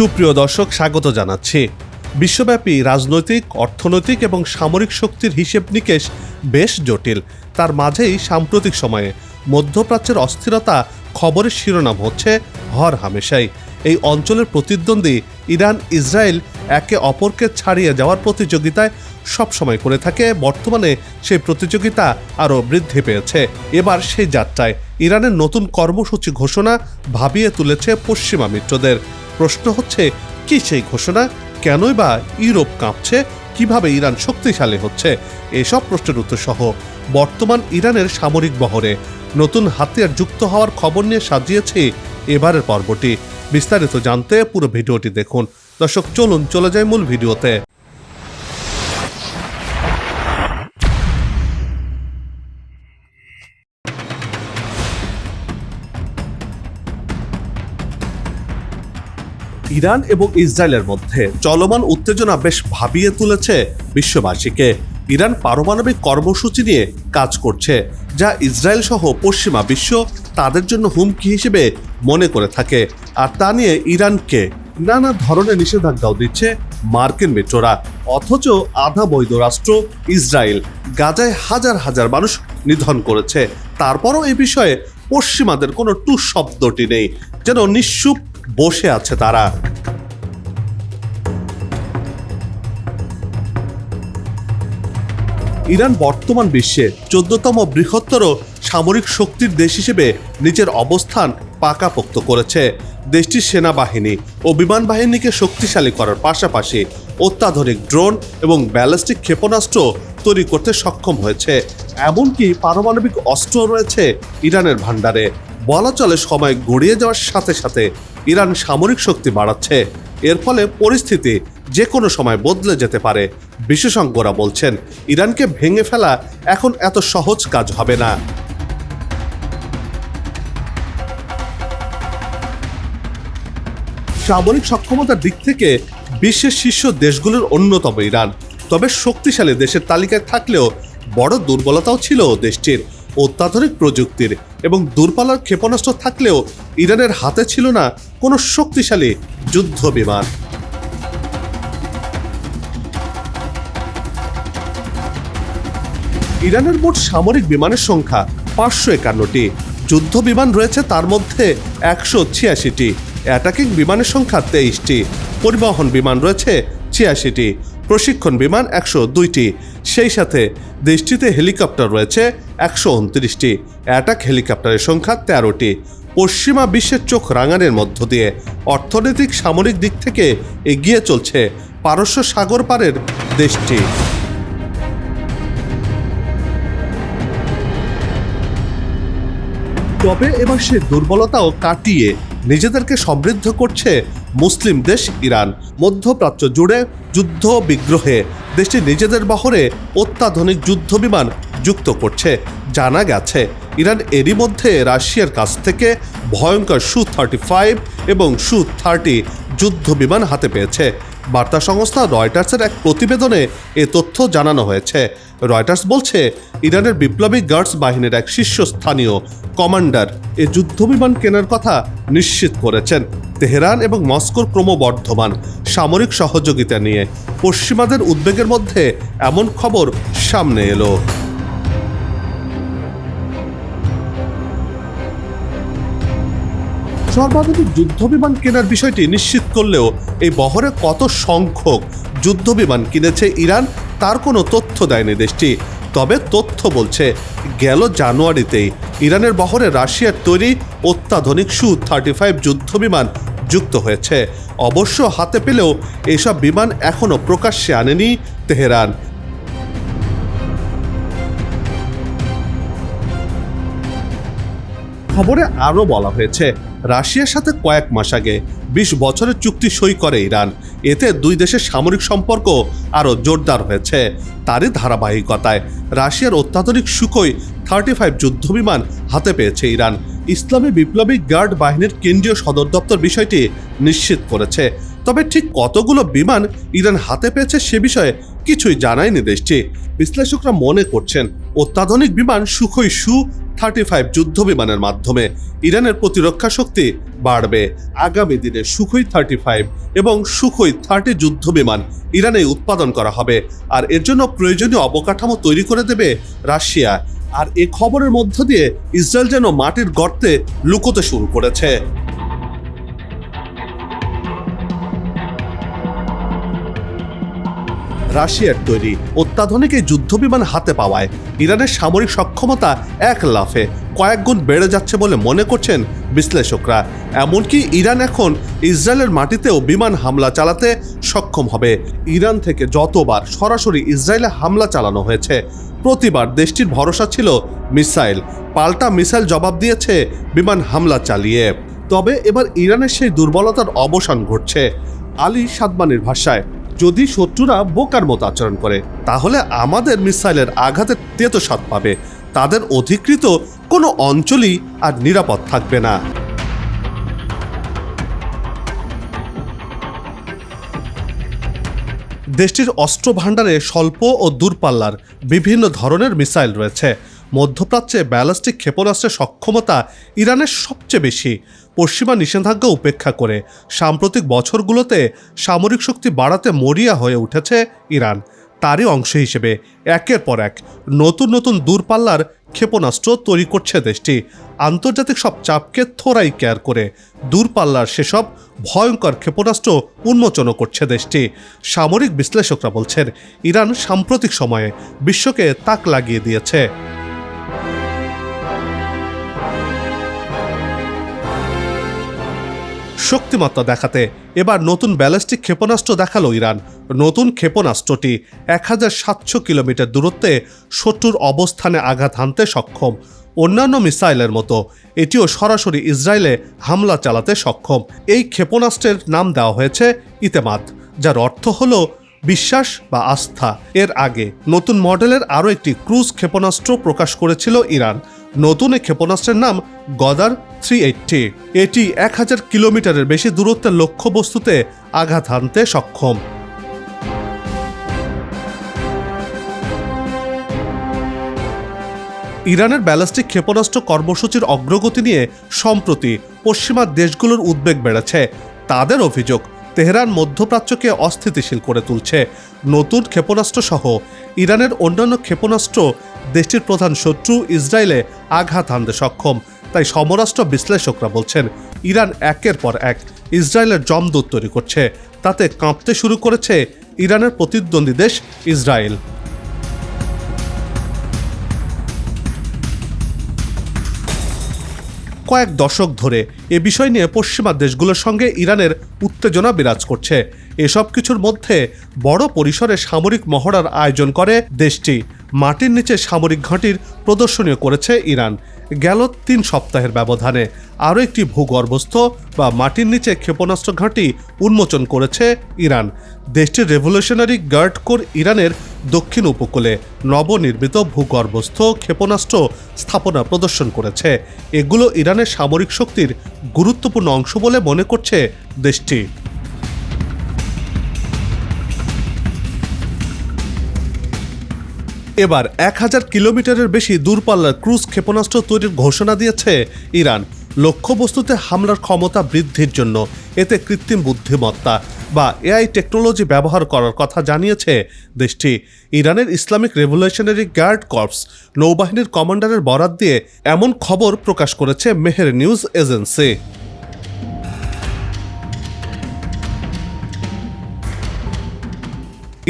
সুপ্রিয় দর্শক, স্বাগত জানাচ্ছি। বিশ্বব্যাপী রাজনৈতিক, অর্থনৈতিক এবং সামরিক শক্তির হিসেব নিকেশ বেশ জটিল। তার মাঝেই সাম্প্রতিক সময়ে মধ্যপ্রাচ্যের অস্থিরতা খবরের শিরোনাম হচ্ছে হর হামেশাই। এই অঞ্চলের প্রতিদ্বন্দ্বী ইরান, ইসরায়েল একে অপরকে ছাড়িয়ে যাওয়ার প্রতিযোগিতায় সবসময় করে থাকে। বর্তমানে সেই প্রতিযোগিতা আরও বৃদ্ধি পেয়েছে। এবার সেই যাত্রায় ইরানের নতুন কর্মসূচি ঘোষণা ভাবিয়ে তুলেছে পশ্চিমা মিত্রদের। প্রশ্ন হচ্ছে, কি সেই ঘোষণা? কেনই বা ইউরোপ কাঁপছে? কীভাবে ইরান শক্তিশালী হচ্ছে? এসব প্রশ্নের উত্তর সহ বর্তমান ইরানের সামরিক বহরে নতুন হাতিয়ার যুক্ত হওয়ার খবর নিয়ে সাজিয়েছি এবারের পর্বটি। বিস্তারিত জানতে পুরো ভিডিওটি দেখুন। দর্শক, চলুন, চলে যায় মূল ভিডিওতে। ইরান এবং ইসরায়েলের মধ্যে চলমান উত্তেজনা বেশ ভাবিয়ে তুলেছে বিশ্ববাসীকে। ইরান পারমাণবিক কর্মসূচি নিয়ে কাজ করছে, যা ইসরায়েল সহ পশ্চিমা বিশ্ব তাদের জন্য হুমকি হিসেবে মনে করে থাকে। আর তা নিয়ে ইরানকে নানা ধরনের নিষেধাজ্ঞাও দিচ্ছে মার্কিন মিত্ররা। অথচ আধা বৈধ রাষ্ট্র ইসরায়েল গাজায় হাজার হাজার মানুষ নিধন করেছে। তারপরও এই বিষয়ে পশ্চিমাদের কোনো টু শব্দটি নেই। যেন নিঃসুপ বসে আছে তারা। ইরান বর্তমান বিশ্বে চোদ্দতম বৃহত্তর সামরিক শক্তির দেশ হিসেবে নিজের অবস্থান পাকাপোক্ত করেছে। দেশটির সেনাবাহিনী ও বিমান বাহিনীকে শক্তিশালী করার পাশাপাশি অত্যাধুনিক ড্রোন এবং ব্যালিস্টিক ক্ষেপণাস্ত্র তৈরি করতে সক্ষম হয়েছে। এমনকি পারমাণবিক অস্ত্র রয়েছে ইরানের ভাণ্ডারে। বলা চলে সময় গড়িয়ে যাওয়ার সাথে সাথে ইরান সামরিক শক্তি বাড়াচ্ছে। এর ফলে পরিস্থিতি যে কোনো সময় বদলে যেতে পারে, বিশেষজ্ঞরা বলছেন। ইরানকে ভেঙে ফেলা এখন এত সহজ কাজ হবে না। সামরিক সক্ষমতার দিক থেকে বিশ্বের শীর্ষ দেশগুলোর অন্যতম ইরান। তবে শক্তিশালী দেশের তালিকায় থাকলেও বড় দুর্বলতাও ছিল দেশটির। অত্যাধুনিক প্রযুক্তির এবং দূরপাল্লার ক্ষেপণাস্ত্র থাকলেও ইরানের হাতে ছিল না কোনো শক্তিশালী যুদ্ধ বিমান। ইরানের মোট সামরিক বিমানের সংখ্যা পাঁচশো একান্নটি। যুদ্ধ বিমান রয়েছে তার মধ্যে একশো ছিয়াশিটি। অ্যাটাকিং বিমানের সংখ্যা তেইশটি। পরিবহন বিমান রয়েছে ছিয়াশিটি। প্রশিক্ষণ বিমান একশো দুইটি। সেই সাথে দেশটিতে হেলিকপ্টার রয়েছে একশো উনত্রিশটি। অ্যাটাক হেলিকপ্টারের সংখ্যা তেরোটি। পশ্চিমা বিশ্বের চোখ রাঙানের মধ্য দিয়ে অর্থনৈতিক সামরিক দিক থেকে এগিয়ে চলছে পারস্য সাগর পারের দেশটি। তবে এবার সে দুর্বলতাও কাটিয়ে নিজেদেরকে সমৃদ্ধ করছে মুসলিম দেশ ইরান। মধ্যপ্রাচ্য জুড়ে যুদ্ধ বিগ্রহে দেশটি নিজেদের বহরে অত্যাধুনিক যুদ্ধ বিমান যুক্ত করছে। জানা গেছে, ইরান এরই মধ্যে রাশিয়ার কাছ থেকে ভয়ঙ্কর সু থার্টি ফাইভ এবং সু থার্টি যুদ্ধ বিমান হাতে পেয়েছে। বার্তা সংস্থা রয়টার্সের এক প্রতিবেদনে এ তথ্য জানানো হয়েছে। রয়টার্স বলছে, ইরানের বিপ্লবী গার্ডস বাহিনীর এক শীর্ষস্থানীয় কমান্ডার এ যুদ্ধবিমান কেনার কথা নিশ্চিত করেছেন। তেহরান এবং মস্কোর ক্রমবর্ধমান সামরিক সহযোগিতা নিয়ে পশ্চিমাদের উদ্বেগের মধ্যে এমন খবর সামনে এলো। সর্বাধুনিক যুদ্ধবিমান কেনার বিষয়টি নিশ্চিত করলেও এই বহরে কত সংখ্যক যুদ্ধবিমান কিনেছে ইরান তার কোনো তথ্য দেয়নি দেশটি। তবে তথ্য বলছে, গেল জানুয়ারিতেই ইরানের বহরে রাশিয়ার তৈরি অত্যাধুনিক সু থার্টি ফাইভ যুদ্ধবিমান যুক্ত হয়েছে। অবশ্য হাতে পেলেও এসব বিমান এখনও প্রকাশ্যে আনেনি তেহরান। খবরে আরও বলা হয়েছে রাশিয়ার সাথে কয়েক মাস আগে বিশ বছরের চুক্তি সই করে ইরান। এতে দুই দেশের সামরিক সম্পর্ক আরও জোরদার হয়েছে। তারই ধারাবাহিকতায় রাশিয়ার অত্যাধুনিক সুকই থার্টি ফাইভ যুদ্ধবিমান হাতে পেয়েছে ইরান। ইসলামী বিপ্লবী গার্ড বাহিনীর কেন্দ্রীয় সদর দপ্তর বিষয়টি নিশ্চিত করেছে। তবে ঠিক কতগুলো বিমান ইরান হাতে পেয়েছে সে বিষয়ে কিছুই জানায়নি দেশটি। বিশ্লেষকরা মনে করছেন, অত্যাধুনিক বিমান সুখই সু থার্টি ফাইভ যুদ্ধ বিমানের মাধ্যমে ইরানের প্রতিরক্ষা শক্তি বাড়বে। আগামী দিনে সুখই থার্টি ফাইভ এবং সুখই থার্টি যুদ্ধ বিমান ইরানে উৎপাদন করা হবে। আর এর জন্য প্রয়োজনীয় অবকাঠামো তৈরি করে দেবে রাশিয়া। আর এ খবরের মধ্য দিয়ে ইসরায়েল যেন মাটির গর্তে লুকোতে শুরু করেছে। রাশিয়ার তৈরি অত্যাধুনিক এই যুদ্ধবিমান হাতে পাওয়ায় ইরানের সামরিক সক্ষমতা এক লাফে কয়েক গুণ বেড়ে যাচ্ছে বলে মনে করছেন বিশ্লেষকরা। এমনকি ইরান এখন ইসরায়েলের মাটিতেও বিমান হামলা চালাতে সক্ষম হবে। ইরান থেকে যতবার সরাসরি ইসরায়েলে হামলা চালানো হয়েছে, প্রতিবার দেশটির ভরসা ছিল মিসাইল। পাল্টা মিসাইল জবাব দিয়েছে বিমান হামলা চালিয়ে। তবে এবার ইরানের সেই দুর্বলতার অবসান ঘটছে। আলী সাদমানির ভাষায়। যদি শত্রুরা বোকার মতো আচরণ করে, তাহলে আমাদের মিসাইলের আঘাতে তেতো স্বাদ পাবে। তাদের অধিকৃত কোনো অঞ্চলই আর নিরাপদ থাকবে না। দেশটির অস্ত্র ভাণ্ডারে স্বল্প ও দূরপাল্লার বিভিন্ন ধরনের মিসাইল রয়েছে। মধ্যপ্রাচ্যে ব্যালিস্টিক ক্ষেপণাস্ত্রের সক্ষমতা ইরানের সবচেয়ে বেশি। পশ্চিমা নিষেধাজ্ঞা উপেক্ষা করে সাম্প্রতিক বছরগুলোতে সামরিক শক্তি বাড়াতে মরিয়া হয়ে উঠেছে ইরান। তারই অংশ হিসেবে একের পর এক নতুন নতুন দূরপাল্লার ক্ষেপণাস্ত্র তৈরি করছে দেশটি। আন্তর্জাতিক সব চাপকে থোড়াই কেয়ার করে দূরপাল্লার সেসব ভয়ঙ্কর ক্ষেপণাস্ত্র উন্মোচনও করছে দেশটি। সামরিক বিশ্লেষকরা বলছেন, ইরান সাম্প্রতিক সময়ে বিশ্বকে তাক লাগিয়ে দিয়েছে। শক্তিমত্তা দেখাতে। এবার নতুন ব্যালিস্টিক ক্ষেপণাস্ত্র দেখাল ইরান। নতুন ক্ষেপণাস্ত্রটি এক হাজার সাতশো কিলোমিটার দূরত্বে শত্রুর অবস্থানে আঘাত হানতে সক্ষম। অন্যান্য মিসাইলের মতো। এটিও সরাসরি ইসরায়েলে হামলা চালাতে সক্ষম। এই ক্ষেপণাস্ত্রের নাম দেওয়া হয়েছে ইতেমাদ যার অর্থ হল বিশ্বাস বা আস্থা। এর আগে নতুন মডেলের আরও একটি ক্রুজ ক্ষেপণাস্ত্র প্রকাশ করেছিল ইরান। নতুন এই ক্ষেপণাস্ত্রের নাম গদার থ্রি এইটটি। এটি এক হাজার কিলোমিটারের বেশি দূরত্বের লক্ষ্যবস্তুতে আঘাত হানতে সক্ষম। ইরানের ব্যালিস্টিক ক্ষেপণাস্ত্র কর্মসূচির অগ্রগতি নিয়ে সম্প্রতি পশ্চিমা দেশগুলোর উদ্বেগ বেড়েছে। তাদের অভিযোগ, তেহরান মধ্যপ্রাচ্যকে অস্থিতিশীল করে তুলছে। নতুন ক্ষেপণাস্ত্র সহ ইরানের অন্যান্য ক্ষেপণাস্ত্র দেশটির প্রধান শত্রু ইসরায়েলে আঘাত হানতে সক্ষম। তাই সমরাষ্ট্র বিশ্লেষকরা বলছেন, ইরান একের পর এক ইসরায়েলের জমদূত তৈরি করছে। তাতে কাঁপতে শুরু করেছে ইরানের প্রতিদ্বন্দ্বী দেশ ইসরায়েল। কয়েক দশক ধরে এ বিষয় নিয়ে পশ্চিমা দেশগুলোর সঙ্গে ইরানের উত্তেজনা বিরাজ করছে। এসব কিছুর মধ্যে বড় পরিসরে সামরিক মহড়ার আয়োজন করে দেশটি। মাটির নিচে সামরিক ঘাঁটির প্রদর্শনীয় করেছে ইরান। গেল তিন সপ্তাহের ব্যবধানে আরও একটি ভূগর্ভস্থ বা মাটির নিচে ক্ষেপণাস্ত্র ঘাঁটি উন্মোচন করেছে ইরান। দেশটির রেভলিউশনারি গার্ড কোর ইরানের দক্ষিণ উপকূলে নবনির্মিত ভূগর্ভস্থ ক্ষেপণাস্ত্র স্থাপনা প্রদর্শন করেছে। এগুলো ইরানের সামরিক শক্তির গুরুত্বপূর্ণ অংশ বলে মনে করছে দেশটি। এবার এক হাজার কিলোমিটারের বেশি দূরপাল্লার ক্রুজ ক্ষেপণাস্ত্র তৈরির ঘোষণা দিয়েছে ইরান। লক্ষ্যবস্তুতে হামলার ক্ষমতা বৃদ্ধির জন্য। এতে কৃত্রিম বুদ্ধিমত্তা বা এআই টেকনোলজি ব্যবহার করার কথা জানিয়েছে দেশটি। ইরানের ইসলামিক রেভলিউশনারি গার্ড কর্পস নৌবাহিনীর কমান্ডারের বরাত দিয়ে এমন খবর প্রকাশ করেছে মেহের নিউজ এজেন্সি।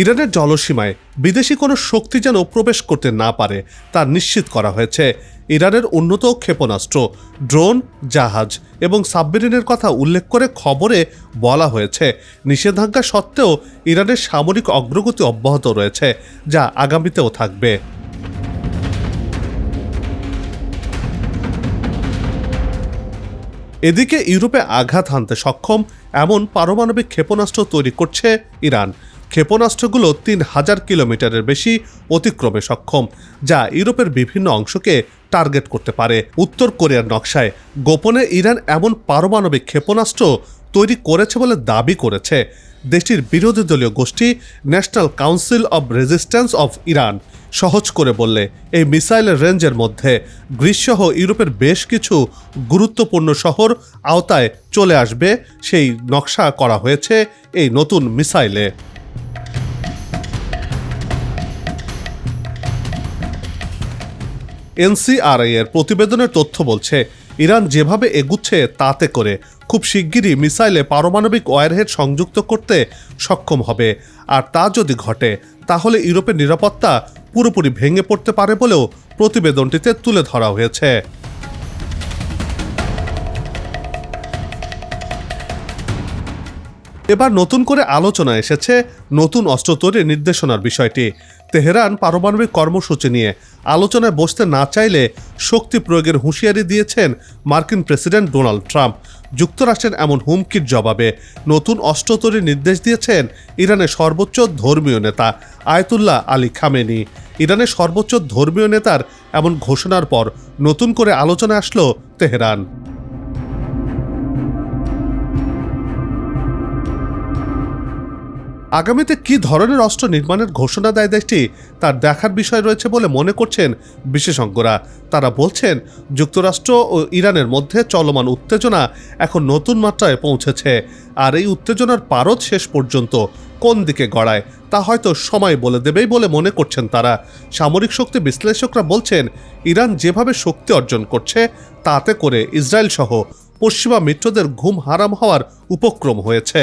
ইরানের জলসীমায় বিদেশি কোনো শক্তি যেন প্রবেশ করতে না পারে তা নিশ্চিত করা হয়েছে। ইরানের উন্নত ক্ষেপণাস্ত্র, ড্রোন, জাহাজ এবং সাবমেরিনের কথা উল্লেখ করে খবরে বলা হয়েছে। নিষেধাজ্ঞা সত্ত্বেও ইরানের সামরিক অগ্রগতি অব্যাহত রয়েছে, যা আগামীতেও থাকবে। এদিকে ইউরোপে আঘাত হানতে সক্ষম এমন পারমাণবিক ক্ষেপণাস্ত্র তৈরি করছে ইরান। ক্ষেপণাস্ত্রগুলো তিন হাজার কিলোমিটারের বেশি অতিক্রমে সক্ষম, যা ইউরোপের বিভিন্ন অংশকে টার্গেট করতে পারে। উত্তর কোরিয়ার নকশায় গোপনে ইরান এমন পারমাণবিক ক্ষেপণাস্ত্র তৈরি করেছে বলে দাবি করেছে দেশটির বিরোধী দলীয় গোষ্ঠী National Council of Resistance of Iran. সহজ করে বললে, এই মিসাইলের রেঞ্জের মধ্যে গ্রীসসহ ইউরোপের বেশ কিছু গুরুত্বপূর্ণ শহর আওতায় চলে আসবে, সেই নকশা করা হয়েছে এই নতুন মিসাইলে। এনসিআরআই এর প্রতিবেদনের তথ্য বলছে, ইরান যেভাবে এগুচ্ছে তাতে করে খুব শিগগিরই মিসাইলে পারমাণবিক ওয়ারহেড সংযুক্ত করতে সক্ষম হবে। আর তা যদি ঘটে, তাহলে ইউরোপের নিরাপত্তা পুরোপুরি ভেঙে পড়তে পারে বলেও প্রতিবেদনটিতে তুলে ধরা হয়েছে। এবার নতুন করে আলোচনা এসেছে নতুন অস্ত্র তৈরির নির্দেশনার বিষয়টি। তেহরান পারমাণবিক কর্মসূচি নিয়ে আলোচনায় বসতে না চাইলে শক্তি প্রয়োগের হুঁশিয়ারি দিয়েছেন মার্কিন প্রেসিডেন্ট ডোনাল্ড ট্রাম্প। যুক্তরাষ্ট্রের এমন হুমকির জবাবে নতুন অস্ত্র তৈরির নির্দেশ দিয়েছেন ইরানের সর্বোচ্চ ধর্মীয় নেতা আয়তুল্লাহ আলী খামেনি। ইরানের সর্বোচ্চ ধর্মীয় নেতার এমন ঘোষণার পর নতুন করে আলোচনা আসলো তেহরান। আগামীতে কি ধরনের অস্ত্র নির্মাণের ঘোষণা দেয় দেশটি, তার দেখার বিষয় রয়েছে বলে মনে করছেন বিশেষজ্ঞরা। তারা বলছেন, যুক্তরাষ্ট্র ও ইরানের মধ্যে চলমান উত্তেজনা এখন নতুন মাত্রায় পৌঁছেছে। আর এই উত্তেজনার পারদ শেষ পর্যন্ত কোন দিকে গড়ায়, তা হয়তো সময় বলে দেবেই বলে মনে করছেন তারা। সামরিক শক্তি বিশ্লেষকরা বলছেন, ইরান যেভাবে শক্তি অর্জন করছে, তাতে করে ইসরায়েল সহ পশ্চিমা মিত্রদের ঘুম হারাম হওয়ার উপক্রম হয়েছে।